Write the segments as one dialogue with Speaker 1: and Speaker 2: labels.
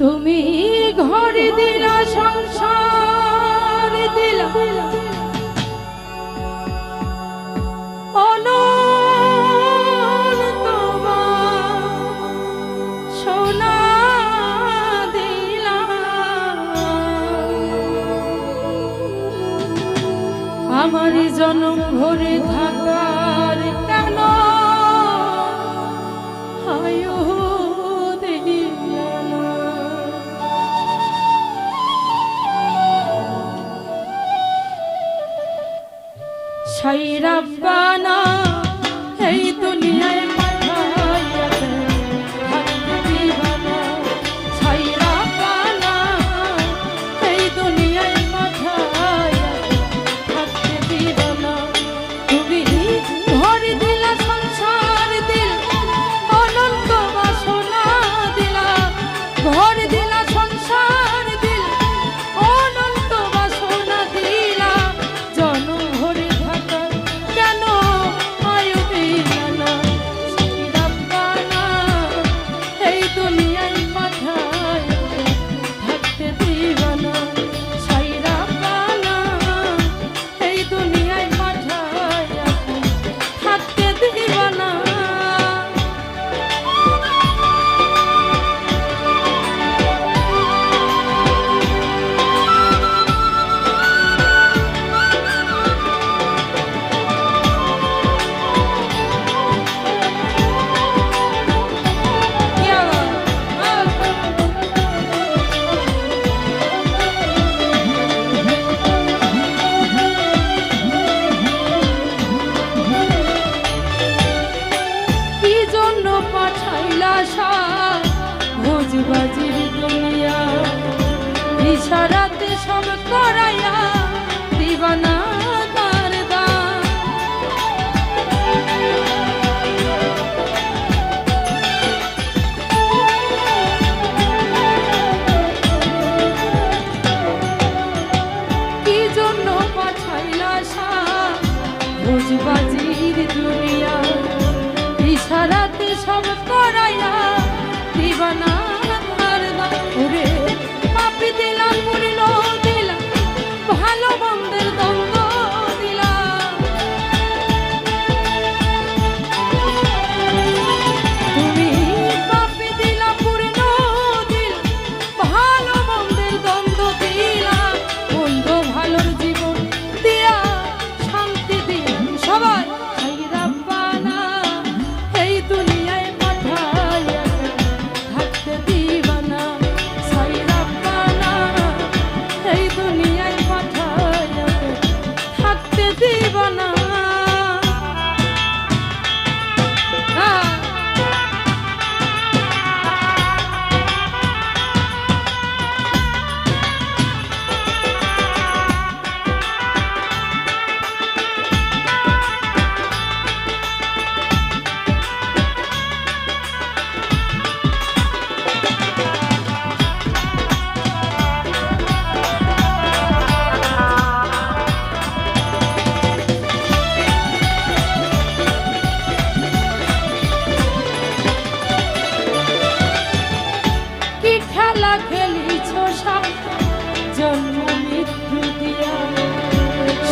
Speaker 1: তুমি ঘর দিলা সংসার দিলা। আমার জনম ভরে থাকা আশাই রাব্বানা এই দুনিয়ায়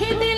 Speaker 1: 嘿。